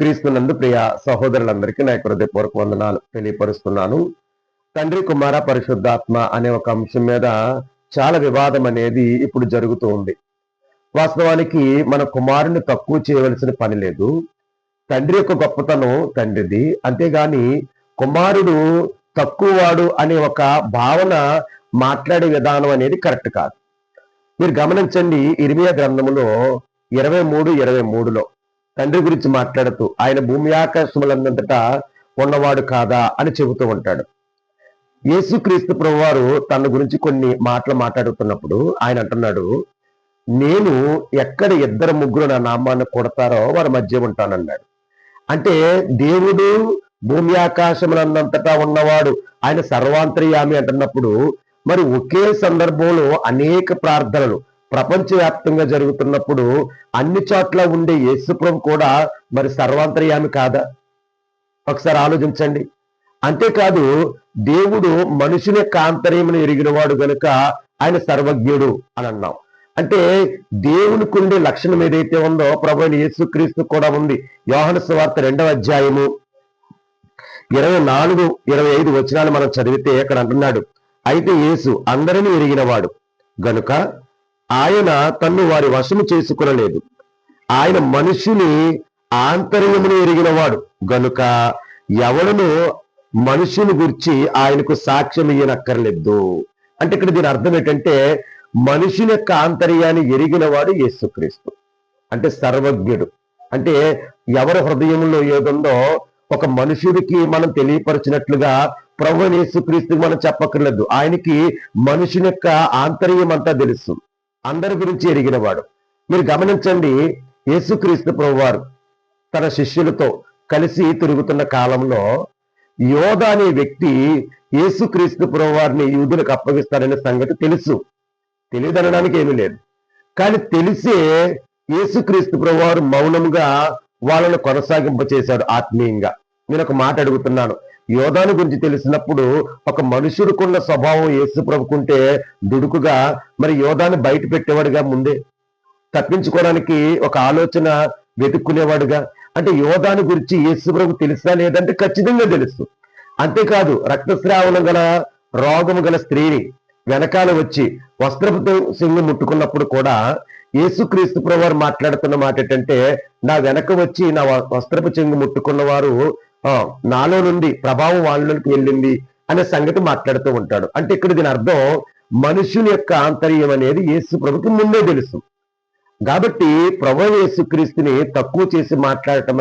క్రీస్తునందు ప్రియ సహోదరులందరికీ నా హృదయపూర్వక వందనాలు తెలియపరుస్తున్నాను. తండ్రి కుమార పరిశుద్ధాత్మ అనే ఒక అంశం మీద చాలా వివాదం అనేది ఇప్పుడు జరుగుతూ ఉంది. వాస్తవానికి మన కుమారుని తక్కువ చేయవలసిన పని లేదు. తండ్రి యొక్క గొప్పతనం తండ్రిది. అంతేగాని కుమారుడు తక్కువవాడు అనే ఒక భావన మాట్లాడే విధానం అనేది కరెక్ట్ కాదు. మీరు గమనించండి ఇరిమియా గ్రంథములో ఇరవై మూడు ఇరవై మూడులో తండ్రి గురించి మాట్లాడుతూ ఆయన భూమి ఆకాశములందంతటా ఉన్నవాడు కాదా? అని చెబుతూ ఉంటాడు. యేసుక్రీస్తు ప్రభువారు తన గురించి కొన్ని మాటలు మాట్లాడుతున్నప్పుడు ఆయన అంటున్నాడు నేను ఎక్కడ ఇద్దరు ముగ్గురు నా నామాన్ని కొడతారో వారి మధ్య ఉంటానన్నాడు. అంటే దేవుడు భూమి ఆకాశములందంతటా ఉన్నవాడు ఆయన సర్వాంతర్యామి అంటున్నప్పుడు మరి ఒకే సందర్భంలో అనేక ప్రార్థనలు ప్రపంచవ్యాప్తంగా జరుగుతున్నప్పుడు అన్ని చోట్ల ఉండే యేసుప్రభు కూడా మరి సర్వాంతర్యామి కాదా? ఒకసారి ఆలోచించండి. అంతేకాదు దేవుడు మనుషుని యొక్క ఆంతర్యమును ఎరిగినవాడు గనుక ఆయన సర్వజ్ఞుడు అని అన్నాం. అంటే దేవునికి ఉండే లక్షణం ఏదైతే ఉందో ప్రభు యేసుక్రీస్తు కూడా ఉంది. యోహన సువార్త రెండవ అధ్యాయము ఇరవై నాలుగు ఇరవై ఐదు వచనాలు మనం చదివితే అక్కడ అంటున్నాడు. అయితే యేసు అందరినీ ఎరిగినవాడు గనుక ఆయన తన్ను వారి వశము చేసుకునలేదు. ఆయన మనుషుని ఆంతర్యమును ఎరిగినవాడు. గనుక ఎవడను మనుషుని గురించి ఆయనకు సాక్ష్యం ఇయ్యనక్కర్లేదు. అంటే ఇక్కడ దీని అర్థం ఏంటంటే మనుషుని యొక్క ఆంతర్యాన్ని ఎరిగినవాడు యేసుక్రీస్తు. అంటే సర్వజ్ఞుడు. అంటే ఎవరి హృదయంలో ఏదుందో ఒక మనుషుడికి మనం తెలియపరిచినట్లుగా ప్రభు యేసుక్రీస్తుకి మనం చెప్పక్కర్లేదు. ఆయనకి మనుషుని యొక్క ఆంతర్యం అంతా తెలుసు. అందరి గురించి ఎరిగినవాడు. మీరు గమనించండి యేసుక్రీస్తు ప్రభువారు తన శిష్యులతో కలిసి తిరుగుతున్న కాలంలో యోధ అనే వ్యక్తి యేసుక్రీస్తు ప్రభువారిని యూదులకు అప్పగిస్తారనే సంగతి తెలుసు. తెలియదనడానికి ఏమీ లేదు. కానీ తెలిసే యేసుక్రీస్తు ప్రభువారు మౌనంగా వాళ్ళను కొనసాగింప చేశాడు ఆత్మీయంగా. నేను ఒక మాట అడుగుతున్నాను. యోధాను గురించి తెలిసినప్పుడు ఒక మనుషుడికున్న స్వభావం యేసు ప్రభుకుంటే దుడుకుగా మరి యోధాను బయట పెట్టేవాడుగా ముందే? తప్పించుకోవడానికి ఒక ఆలోచన వెతుక్కునేవాడుగా? అంటే యోధాను గురించి యేసు ప్రభు తెలుసా లేదంటే ఖచ్చితంగా తెలుసు. అంతేకాదు రక్తస్రావణం గల రోగము గల స్త్రీని వెనకాల వచ్చి వస్త్రపు సింగు ముట్టుకున్నప్పుడు కూడా యేసుక్రీస్తు ప్రభువారు మాట్లాడుతున్న మాట ఏంటంటే నా వెనక వచ్చి నా వ- వస్త్రపు చెంగు ముట్టుకున్న వారు నాలో నుండి ప్రభావం వాళ్ళలోకి వెళ్ళింది అనే సంగతి మాట్లాడుతూ ఉంటాడు. అంటే ఇక్కడ దీని అర్థం మనుషుని యొక్క ఆంతర్యం అనేది యేసు ప్రభుకి ముందే తెలుసు. కాబట్టి ప్రభు యేసుక్రీస్తుని తక్కువ చేసి మాట్లాడటం